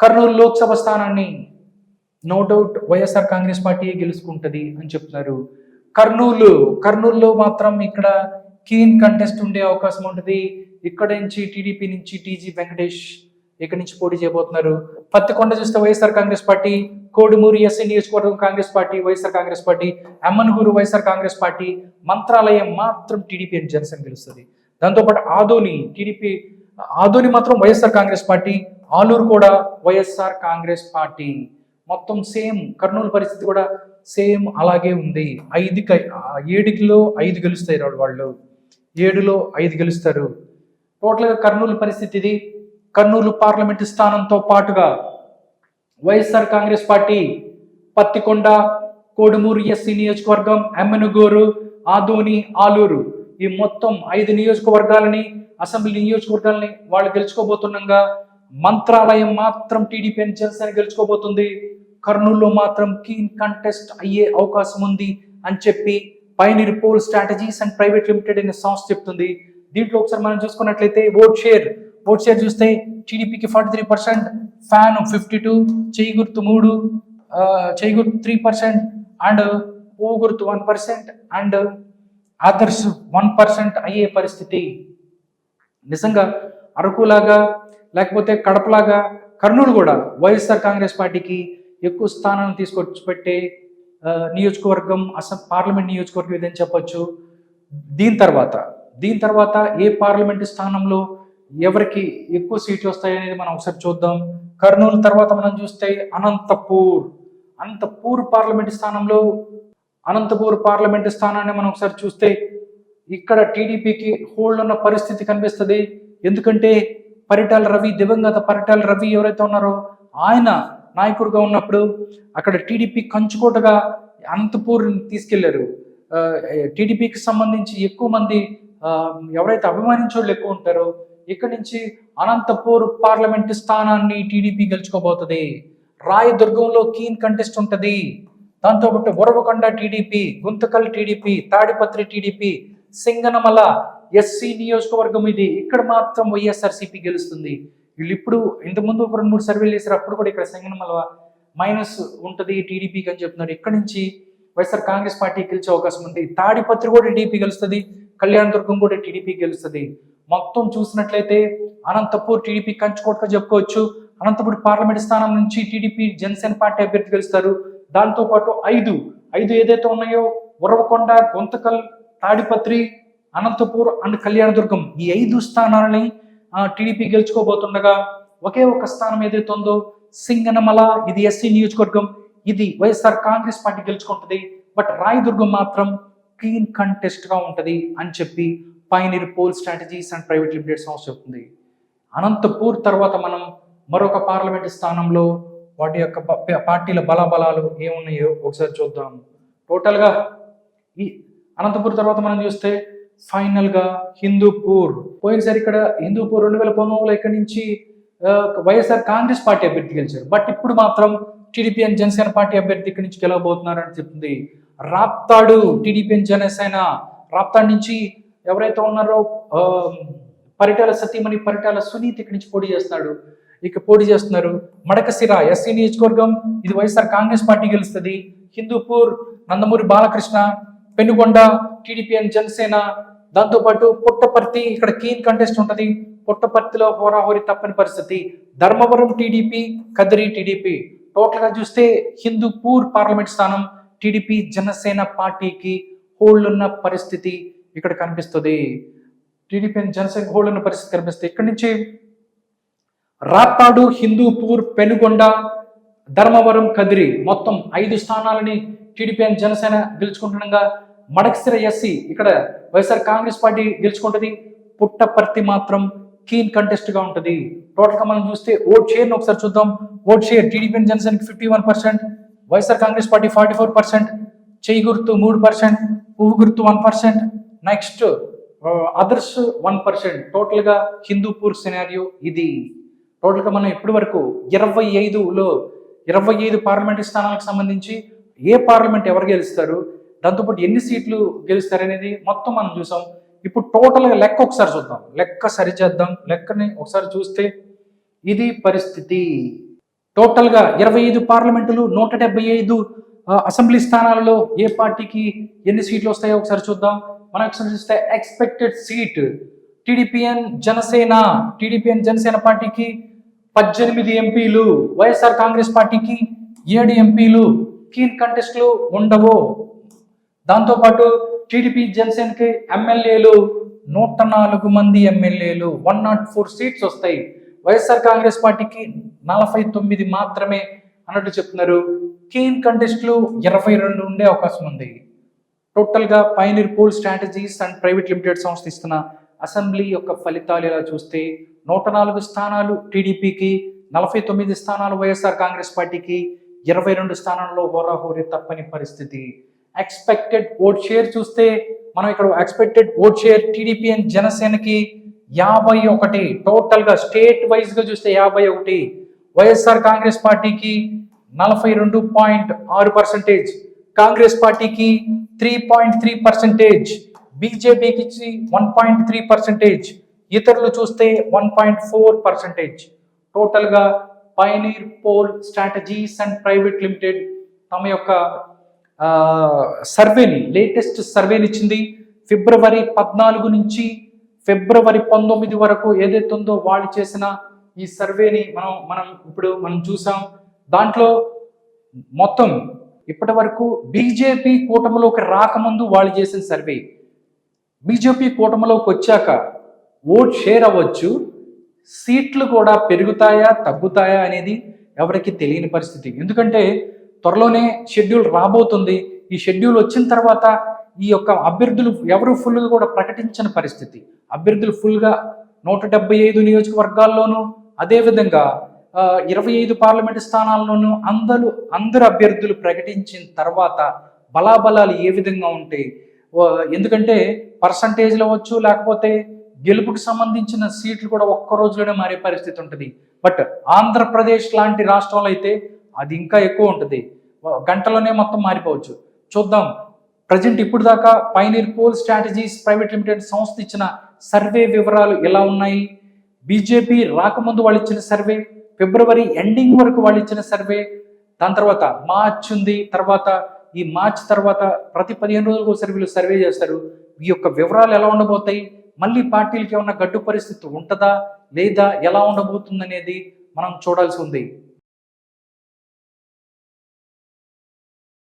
కర్నూలు లోక్సభ స్థానాన్ని no doubt YSR Congress party గెలుచుకుంటుంది అని చెప్తున్నారు. కర్నూలు కర్నూలులో మాత్రం ఇక్కడ కీన్ కంటెస్ట్ ఉండే అవకాశం ఉంటుంది. ఇక్కడ నుంచి టీడీపీ నుంచి టీజీ వెంకటేష్ ఇక్కడి నుంచి పోటీ చేయబోతున్నారు. పత్తికొండ చూస్తే YSR Congress party Kodumur SC నియోజకవర్గం Congress party YSR Congress party Emmiganur YSR Congress party Mantralayam మాత్రం టీడీపీ అని జనసేన గెలుస్తుంది. దాంతోపాటు ఆదోని టీడీపీ ఆదోని మాత్రం వైఎస్ఆర్ కాంగ్రెస్ పార్టీ ఆలూరు కూడా వైఎస్ఆర్ కాంగ్రెస్ పార్టీ. మొత్తం సేమ్ కర్నూలు పరిస్థితి కూడా సేమ్ అలాగే ఉంది. ఐదు ఏడుకిలో ఐదు గెలుస్తాయి వాళ్ళు. ఏడులో ఐదు గెలుస్తారు. టోటల్గా కర్నూలు పరిస్థితి ఇది కర్నూలు పార్లమెంటు స్థానంతో పాటుగా YSR Congress party Pattikonda Kodumur SC నియోజకవర్గం ఎమ్మెనుగోరు ఆదోని ఆలూరు ఈ మొత్తం ఐదు నియోజకవర్గాలని అసెంబ్లీ నియోజకవర్గాలని వాళ్ళు గెలుచుకోబోతుండగా మంత్రాలయం మాత్రం టీడీపీ అని జనసేన గెలుచుకోబోతుంది. కర్నూలులో మాత్రం కీన్ కంటెస్ట్ అయ్యే అవకాశం ఉంది అని చెప్పి Pioneer poll strategies and private limited అనే సంస్థ చెప్తుంది. దీంట్లో ఒకసారి మనం చూసుకున్నట్లయితే ఓట్ షేర్ ఓట్ షేర్ చూస్తే టీడీపీకి forty three percent fan fifty two చేయి గుర్తు మూడు చేయి గుర్తు త్రీ పర్సెంట్ అండ్ ఓ గుర్తు one percent and others one percent అయ్యే పరిస్థితి. నిజంగా అరకులాగా లేకపోతే కడపలాగా కర్నూలు కూడా వైఎస్ఆర్ కాంగ్రెస్ పార్టీకి ఎక్కువ స్థానాన్ని తీసుకొచ్చి పెట్టే నియోజకవర్గం అసలు పార్లమెంట్ నియోజకవర్గం ఇదని చెప్పొచ్చు. దీని తర్వాత దీని తర్వాత ఏ పార్లమెంట్ స్థానంలో ఎవరికి ఎక్కువ సీట్లు వస్తాయనేది మనం ఒకసారి చూద్దాం. కర్నూలు తర్వాత మనం చూస్తే అనంతపూర్. అనంతపూర్ పార్లమెంట్ స్థానంలో అనంతపూర్ పార్లమెంట్ స్థానాన్ని మనం ఒకసారి చూస్తే ఇక్కడ టీడీపీకి హోల్డ్ ఉన్న పరిస్థితి కనిపిస్తుంది. ఎందుకంటే పరిటాల రవి దివంగత పరిటాల రవి ఎవరైతే ఉన్నారో ఆయన నాయకుడిగా ఉన్నప్పుడు అక్కడ టీడీపీ కంచుకోటగా అనంతపూర్ తీసుకెళ్ళారు. టీడీపీకి సంబంధించి ఎక్కువ మంది ఎవరైతే అభిమానించోళ్ళు ఎక్కువ ఉంటారో ఇక్కడ నుంచి అనంతపూర్ పార్లమెంట్ స్థానాన్ని టీడీపీ గెలుచుకోబోతుంది. రాయదుర్గంలో కీన్ కంటెస్ట్ ఉంటుంది. దాంతోపాటు Uravakonda TDP Guntakal TDP Tadipatri TDP Singanamala SC నియోజకవర్గం ఇది. ఇక్కడ మాత్రం వైఎస్ఆర్సీపీ గెలుస్తుంది. వీళ్ళు ఇప్పుడు ఇంతకుముందు ఒక రెండు మూడు సర్వేలు చేశారు. అప్పుడు కూడా ఇక్కడ సంగనమల మైనస్ ఉంటుంది టీడీపీకి అని చెప్తున్నారు. ఇక్కడ నుంచి వైఎస్ఆర్ కాంగ్రెస్ పార్టీ గెలిచే అవకాశం ఉంది. తాడిపత్రి కూడా టీడీపీ గెలుస్తుంది. కళ్యాణదుర్గం కూడా టీడీపీ గెలుస్తుంది. మొత్తం చూసినట్లయితే అనంతపూర్ టీడీపీ కంచుకోటగా చెప్పుకోవచ్చు. అనంతపూర్ పార్లమెంట్ స్థానం నుంచి టీడీపీ జనసేన పార్టీ అభ్యర్థి గెలుస్తారు. దాంతో పాటు ఐదు ఐదు ఏదైతే ఉన్నాయో ఉరవకొండ గుంతకల్ తాడిపత్రి అనంతపూర్ అండ్ కళ్యాణదుర్గం ఈ ఐదు స్థానాలని టీడీపీ గెలుచుకోబోతుండగా ఒకే ఒక స్థానం ఏదైతే ఉందో సింగనమల ఇది ఎస్సీ నియోజకవర్గం ఇది వైఎస్ఆర్ కాంగ్రెస్ పార్టీ గెలుచుకుంటుంది. బట్ రాయదుర్గం మాత్రం క్లీన్ కంటెస్ట్గా ఉంటుంది అని చెప్పి Pioneer poll strategies and private limited సంస్థ చెప్తుంది. అనంతపూర్ తర్వాత మనం మరొక పార్లమెంట్ స్థానంలో వాటి యొక్క ప- పార్టీల బలాబలాలు ఏమున్నాయో ఒకసారి చూద్దాం. టోటల్గా ఈ అనంతపూర్ తర్వాత మనం చూస్తే ఫైనల్గా హిందూపూర్. పోయినసారి ఇక్కడ హిందూపూర్ రెండు వేల పంతొమ్మిదిలో ఇక్కడ నుంచి వైఎస్ఆర్ కాంగ్రెస్ పార్టీ అభ్యర్థి గెలిచారు. బట్ ఇప్పుడు మాత్రం టీడీపీ అండ్ జనసేన పార్టీ అభ్యర్థి ఇక్కడి నుంచి గెలవబోతున్నారని చెప్తుంది. Raptadu TDP and Janasena. Raptadu నుంచి ఎవరైతే ఉన్నారో పరిటాల సతీమణి పరిటాల సునీత్ ఇక్కడి నుంచి పోటీ చేస్తున్నాడు. ఇక పోటీ చేస్తున్నారు మడకసిర ఎస్సీ నియోజకవర్గం. ఇది వైఎస్ఆర్ కాంగ్రెస్ పార్టీ గెలుస్తుంది. Hindupur Nandamuri Balakrishna Penukonda TDP and Janasena. దాంతోపాటు పుట్టపర్తి ఇక్కడ కీన్ కంటెస్ట్ ఉంటుంది. పుట్టపర్తిలో హోరాహోరీ తప్పని పరిస్థితి. Dharmavaram TDP Kadiri TDP. టోటల్గా చూస్తే హిందూపూర్ పార్లమెంట్ స్థానం టీడీపీ జనసేన పార్టీకి హోల్డ్ ఉన్న పరిస్థితి ఇక్కడ కనిపిస్తుంది. టీడీపీ అండ్ జనసేన హోల్డ్ ఉన్న పరిస్థితి కనిపిస్తుంది. ఇక్కడ నుంచి రాప్తాడు హిందూపూర్ పెనుగొండ ధర్మవరం కదిరి. మొత్తం ఐదు స్థానాలని టీడీపీ అండ్ జనసేన గెలుచుకుంటుండగా మడక్సిర ఎస్సీ ఇక్కడ వైఎస్ఆర్ కాంగ్రెస్ పార్టీ గెలుచుకుంటది. పుట్టపర్తి మాత్రం కీన్ కంటెస్ట్గా టోటల్గా మనం చూస్తే ఓట్ షేర్ ఒకసారి చూద్దాం. ఓట్ షేర్ టీడీపీ అండ్ జనసేనకి fifty one percent YSR Congress party forty four percent చేయి గుర్తు మూడు పర్సెంట్ పువ్వు గుర్తు one percent next others one percent టోటల్గా హిందూపూర్ సినారియో ఇది. టోటల్గా మనం ఇప్పటి వరకు ఇరవై ఐదులో ఇరవై ఐదు పార్లమెంట్ స్థానాలకు సంబంధించి ఏ పార్లమెంట్ ఎవరు గెలుస్తారు? దాంతోపాటు ఎన్ని సీట్లు గెలుస్తారనేది మొత్తం మనం చూసాం. ఇప్పుడు టోటల్గా లెక్క ఒకసారి చూద్దాం. లెక్క సరిచేద్దాం లెక్కని ఒకసారి చూస్తే ఇది పరిస్థితి. టోటల్గా ఇరవై ఐదు పార్లమెంటులు నూట డెబ్బై ఐదు అసెంబ్లీ స్థానాలలో ఏ పార్టీకి ఎన్ని సీట్లు వస్తాయో ఒకసారి చూద్దాం. మనం ఒకసారి చూస్తే expected seat TDP and Janasena. TDP and Janasena పార్టీకి పద్దెనిమిది ఎంపీలు. వైఎస్ఆర్ కాంగ్రెస్ పార్టీకి ఏడు ఎంపీలు. కీన్ కంటెస్ట్లు ఉండవు? దాంతోపాటు టీడీపీ జనసేనకి ఎమ్మెల్యేలు నూట నాలుగు మంది ఎమ్మెల్యేలు వన్ నాట్ ఫోర్ సీట్స్ వస్తాయి. వైఎస్ఆర్ కాంగ్రెస్ పార్టీకి నలభై తొమ్మిది మాత్రమే అన్నట్టు చెప్తున్నారు. కీన్ కంటెస్ట్లు ఇరవై రెండు ఉండే అవకాశం ఉంది. టోటల్గా Pioneer poll strategies and private limited సంస్థ ఇస్తున్న అసెంబ్లీ యొక్క ఫలితాలు ఇలా చూస్తే నూట నాలుగు స్థానాలు టీడీపీకి నలభై తొమ్మిది స్థానాలు వైఎస్ఆర్ కాంగ్రెస్ పార్టీకి ఇరవై రెండు స్థానాల్లో హోరాహోరీ తప్పని పరిస్థితి. ఎక్స్పెక్టెడ్ ఓట్ షేర్ చూస్తే మనం ఇక్కడ expected vote share TDP and జనసేనకి యాభై ఒకటి. టోటల్గా స్టేట్ వైజ్గా చూస్తే యాభై ఒకటి. వైఎస్ఆర్ కాంగ్రెస్ పార్టీకి నలభై రెండు పాయింట్ ఆరు పర్సెంటేజ్ కాంగ్రెస్ పార్టీకి త్రీ పాయింట్ త్రీ పర్సెంటేజ్ బీజేపీకి వన్ పాయింట్ త్రీ పర్సెంటేజ్ ఇతరులు చూస్తే వన్ పాయింట్ ఫోర్ పర్సెంటేజ్ టోటల్గా Pioneer poll strategies and private limited తమ యొక్క సర్వేని లేటెస్ట్ సర్వేని ఇచ్చింది ఫిబ్రవరి పద్నాలుగు నుంచి ఫిబ్రవరి పంతొమ్మిది వరకు ఏదైతే ఉందో వాళ్ళు చేసిన ఈ సర్వేని మనం మనం ఇప్పుడు మనం చూసాం. దాంట్లో మొత్తం ఇప్పటి వరకు బీజేపీ కూటమిలోకి రాకముందు వాళ్ళు చేసిన సర్వే. బీజేపీ కూటమిలోకి వచ్చాక ఓట్ షేర్ అవ్వచ్చు సీట్లు కూడా పెరుగుతాయా తగ్గుతాయా అనేది ఎవరికి తెలియని పరిస్థితి. ఎందుకంటే త్వరలోనే షెడ్యూల్ రాబోతుంది. ఈ షెడ్యూల్ వచ్చిన తర్వాత ఈ యొక్క అభ్యర్థులు ఎవరు ఫుల్గా కూడా ప్రకటించని పరిస్థితి. అభ్యర్థులు ఫుల్గా నూట డెబ్బై ఐదు నియోజకవర్గాల్లోనూ అదేవిధంగా ఇరవై ఐదు పార్లమెంటు స్థానాల్లోనూ అందరూ అందరు అభ్యర్థులు ప్రకటించిన తర్వాత బలాబలాలు ఏ విధంగా ఉంటాయి ఎందుకంటే పర్సంటేజ్లు అవ్వచ్చు లేకపోతే గెలుపుకు సంబంధించిన సీట్లు కూడా ఒక్క రోజులోనే మారే పరిస్థితి ఉంటుంది. బట్ ఆంధ్రప్రదేశ్ లాంటి రాష్ట్రంలో అయితే అది ఇంకా ఎక్కువ ఉంటుంది. గంటలోనే మొత్తం మారిపోవచ్చు. చూద్దాం. ప్రజెంట్ ఇప్పుడు దాకా Pioneer poll strategies private limited సంస్థ ఇచ్చిన సర్వే వివరాలు ఎలా ఉన్నాయి? బీజేపీ రాకముందు వాళ్ళు ఇచ్చిన సర్వే ఫిబ్రవరి ఎండింగ్ వరకు వాళ్ళు ఇచ్చిన సర్వే దాని తర్వాత మార్చ్ ఉంది తర్వాత ఈ మార్చ్ తర్వాత ప్రతి పదిహేను రోజులకు ఒకసారి వీళ్ళు సర్వే చేస్తారు. ఈ యొక్క వివరాలు ఎలా ఉండబోతాయి? మళ్ళీ పార్టీలకి ఏమన్నా గడ్డు పరిస్థితి ఉంటుందా? లేదా ఎలా ఉండబోతుంది అనేది మనం చూడాల్సి ఉంది.